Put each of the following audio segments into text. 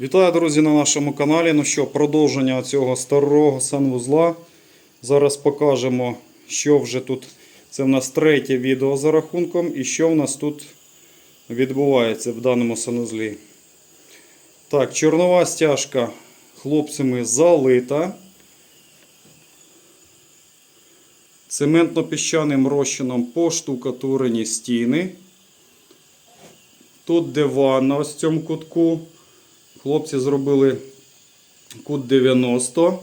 Вітаю, друзі, на нашому каналі. Ну що, продовження цього старого санвузла. Зараз покажемо, що вже тут. Це в нас третє відео за рахунком, і що в нас тут відбувається в даному санузлі. Так, чорнова стяжка хлопцями залита. Цементно-піщаним розчином поштукатурені стіни. Тут де ванна ось в цьому кутку. Хлопці зробили кут 90.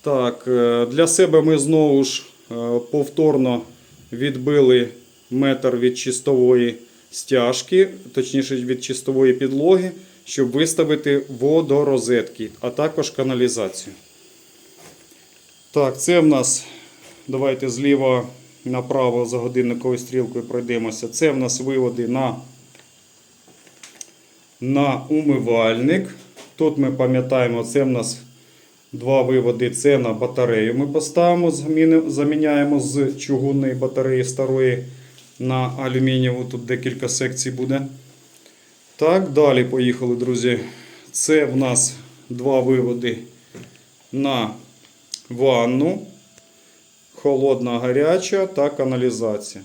Так, е, для себе ми знову ж е, повторно відбили метр від чистової стяжки, точніше від чистової підлоги, щоб виставити водорозетки, а також каналізацію. Так, це в нас, давайте зліва направо за годинниковою стрілкою пройдемося. Це в нас виводи на на умивальник. Тут ми пам'ятаємо, це в нас два виводи. Це на батарею ми поставимо, заміняємо з чугунної батареї старої на алюмінієву. Тут декілька секцій буде. Так, далі поїхали, друзі. Це в нас два виводи на ванну, холодна гаряча та каналізація.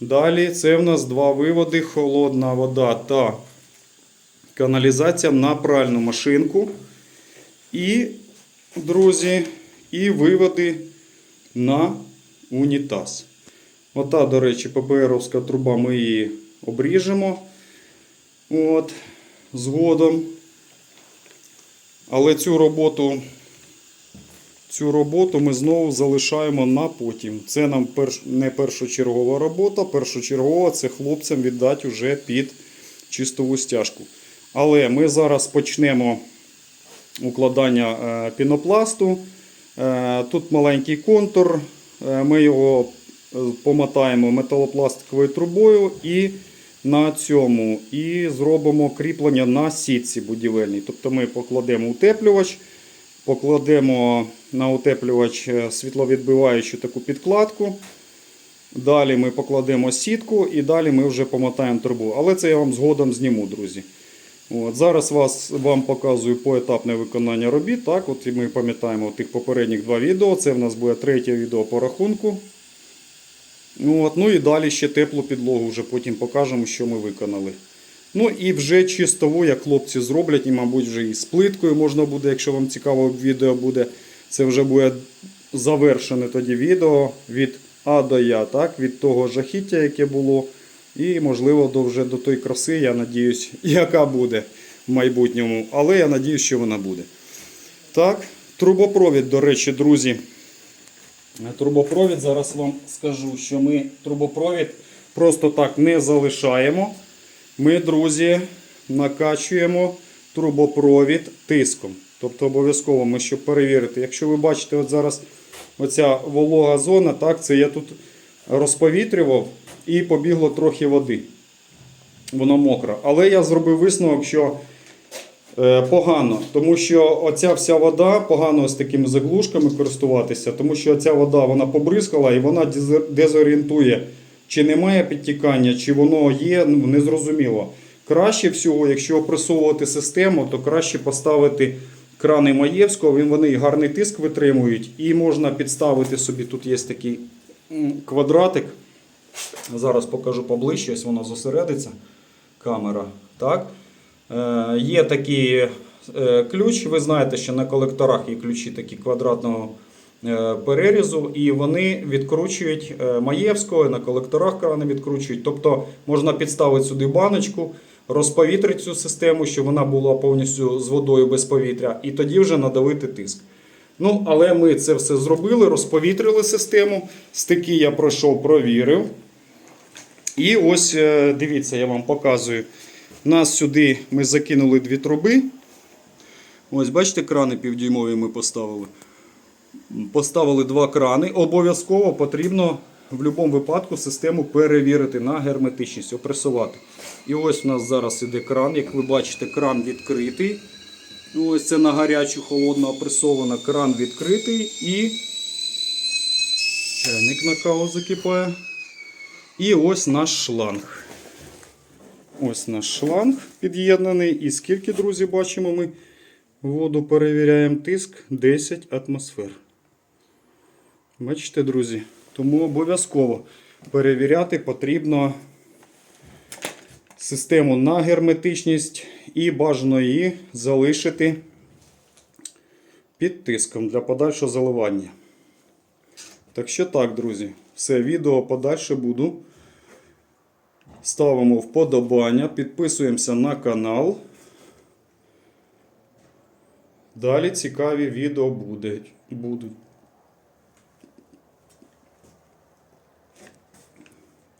Далі це в нас два виводи, холодна вода та каналізація на пральну машинку. І, друзі, і виводи на унітаз. Ота, до речі, ППРовська труба, ми її обріжемо. От, згодом. Але цю роботу, цю роботу ми знову залишаємо на потім. Це нам перш, не першочергова робота. Першочергова це хлопцям віддати вже під чистову стяжку. Але ми зараз почнемо укладання е, пінопласту. Е, Тут маленький контур. Е, Ми його помотаємо металопластиковою трубою і на цьому і зробимо кріплення на сітці будівельній. Тобто ми покладемо утеплювач, покладемо на утеплювач світловідбиваючу таку підкладку. Далі ми покладемо сітку і далі ми вже помотаємо трубу. Але це я вам згодом зніму, друзі. От, зараз вас, вам показую поетапне виконання робіт. Так, от ми пам'ятаємо тих попередніх два відео. Це в нас буде третє відео по рахунку. От, ну і далі ще теплу підлогу вже потім покажемо, що ми виконали. Ну і вже чистову, як хлопці зроблять, і, мабуть, вже і з плиткою можна буде, якщо вам цікаво відео буде. Це вже буде завершене тоді відео від А до Я, так? від того жахіття, яке було. І, можливо, до вже до той краси, я надіюсь, яка буде в майбутньому. Але я надіюсь, що вона буде. Так, трубопровід, до речі, друзі. Трубопровід, зараз вам скажу, що ми трубопровід просто так не залишаємо. Ми, друзі, накачуємо трубопровід тиском. Тобто обов'язково ми, щоб перевірити. Якщо ви бачите, от зараз оця волога зона, так, це я тут розповітрював і побігло трохи води. Воно мокро. Але я зробив висновок, що е, погано, тому що оця вся вода погано з такими заглушками користуватися, тому що ця вода вона побризкала і вона дезорієнтує, чи немає підтікання, чи воно є, ну, незрозуміло. Краще всього, якщо опресовувати систему, то краще поставити крани Маєвського, вони гарний тиск витримують, і можна підставити собі. Тут є такий квадратик. Зараз покажу поближче, ось воно зосередиться. Камера. Так. Е, є такий е, ключ. Ви знаєте, що на колекторах є ключі такі квадратного е, перерізу, і вони відкручують е, Маєвського, на колекторах крани відкручують. Тобто можна підставити сюди баночку, розповітрити цю систему, щоб вона була повністю з водою без повітря, і тоді вже надавити тиск. Ну, але ми це все зробили, розповітрили систему. Стики я пройшов, провірив. І ось е, дивіться, я вам показую. Нас сюди ми закинули дві труби. Ось, бачите, крани півдюймові ми поставили. Поставили два крани. Обов'язково потрібно в будь-якому випадку систему перевірити на герметичність, опресувати. І ось у нас зараз іде кран. Як ви бачите, кран відкритий. Ось це на гарячу холодно опресовано, кран відкритий і чайник на каву закипає. І ось наш шланг. Ось наш шланг під'єднаний. І скільки, друзі, бачимо, ми воду перевіряємо тиск 10 атмосфер. Бачите, друзі? Тому обов'язково перевіряти потрібно систему на герметичність і бажано її залишити під тиском для подальшого заливання. Так що так, друзі, все відео подальше буду. Ставимо вподобання, підписуємося на канал. Далі цікаві відео будуть. будуть.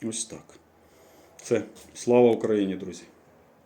Ось так. Все. Слава Україні, друзі!